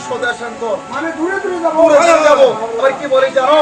সুদর্শন শান্ত মানে দূরে দূরে যাব। দূরে যাব। আবার কি বলে জানো?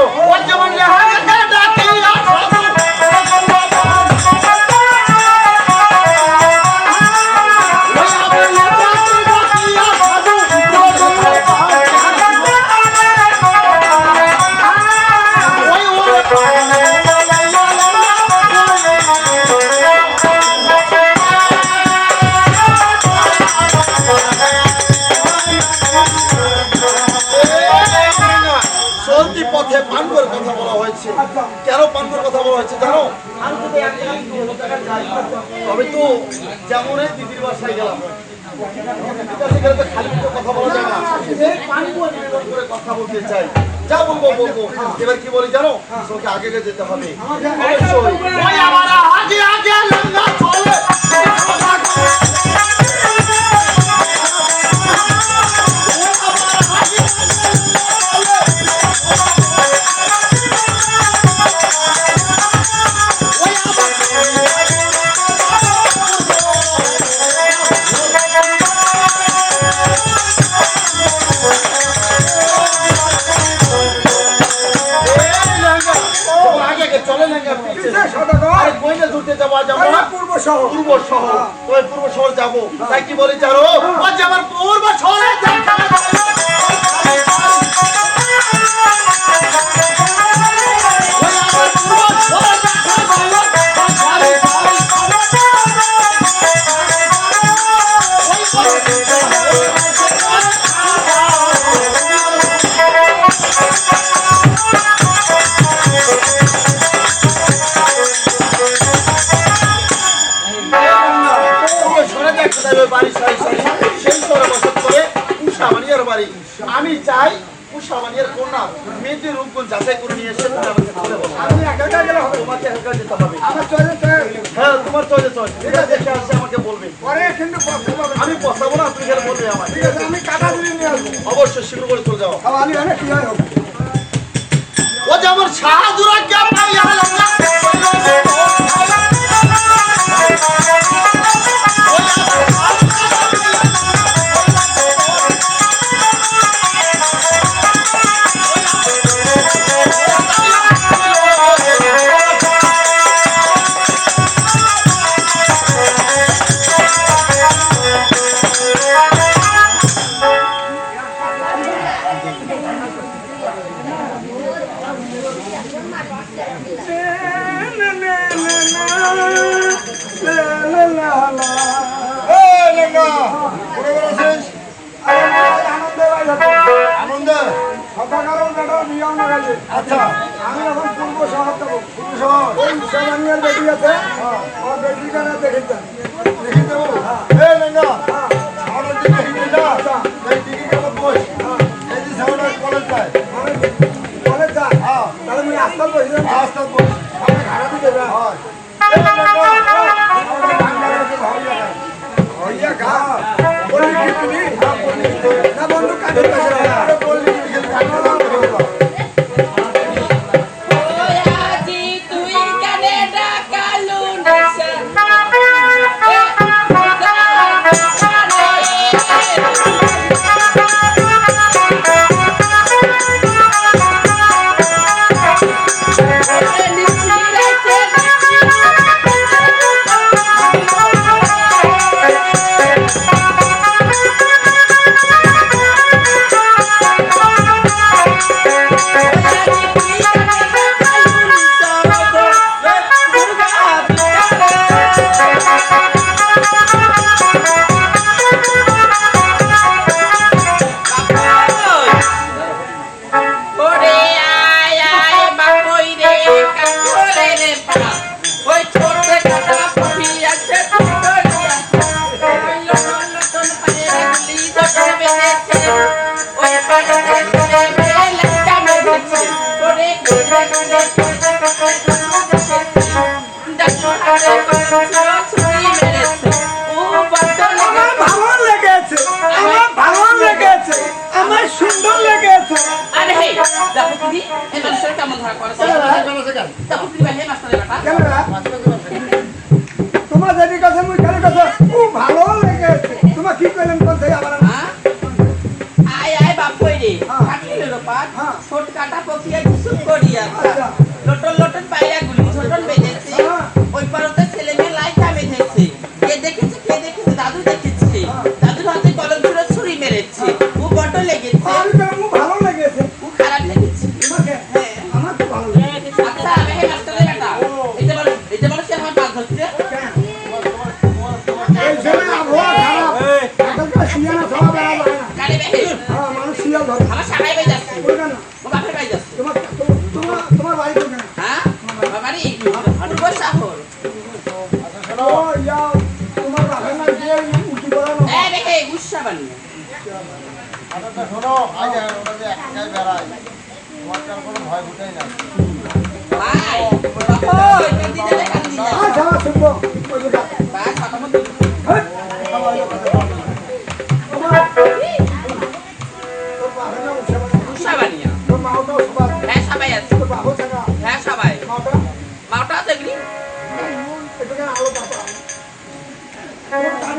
পথে পান্ডুর কথা বলা হয়েছে। কেন পান্ডুর কথা বলা হয়েছে জানো? আমি তো যেমন দিদির বাসায় গেলাম। কথা বলতে চাই। যা বলব বলব। এবার কি বলি জানো? আগে যেতে হবে। পূর্ব শহর। পূর্ব শহর যাব। তাই কি বলে জানো আজ আমার পূর্ব শহরে বাড়ি আমি চাই উষা মানিয়ার কন্যা রূপগুণ যাচাই করে নিয়ে এসে আমি একা একা গেলে হবে? তোমাকে হেলকা যেতে হবে। আমার চলে হ্যাঁ তোমার চলে চল দেখে আসছে আমাকে বলবে। পরে কিন্তু আমি পছাবো না তুমি খেলে বলবে আমাকে ঠিক আছে আমি কাটা নিয়ে আসব। অবশ্যই শীঘ্র করে চলে যাও। আমি অনেক কি হয় ও শাহাদুরা কে আচ্ছা আমি এখন পূর্ব শহর যাব পূর্ব শহর ওই মুসলমানিয়ার বেটি আছে না দেখেছেন দেখি দেবো এই না বন্ধু কাজে পাশে গড়িয়া লটন লটন পায়রা গুলি ছোটন বেঁধেছে। ওই পারতে ছেলে মেয়ে লাই কামে ধেছে কে দেখেছে কে দেখেছে? দাদু দেখেছে। দাদুর হাতে কলম ধরে ছুরি মেরেছে। ও বড় লেগেছে। ভালো লেগেছে। ও খারাপ লেগেছে। হ্যাঁ। আমার তো ভালো লেগেছে। আচ্ছা আমি হে মাস্টার বেটা। এটা বলো এটা বলো সে আমার মাছ ধরছে এই জন্য আবহাওয়া খারাপ। এখন তো শিয়ানা সব বেড়া যায় না। গাড়ি বেহে হ্যাঁ মানুষ শিয়াল ধরে। আমার সারাই বেজাচ্ছে তোমার বাড়ি কোথায় হ্যাঁ? তোমার বাড়ি? হাটগোর শহর ও ইয়া তোমার বাবা না যে উঠি বলা না এই দেখে গুসা বানি। আচ্ছা শোনো আজ ওটা যে একাই বেড়াই। তোমার কোনো ভয় ভুটাই না ভাই বাবা ওই দিদি কান্দি না আচ্ছা শুনব ওই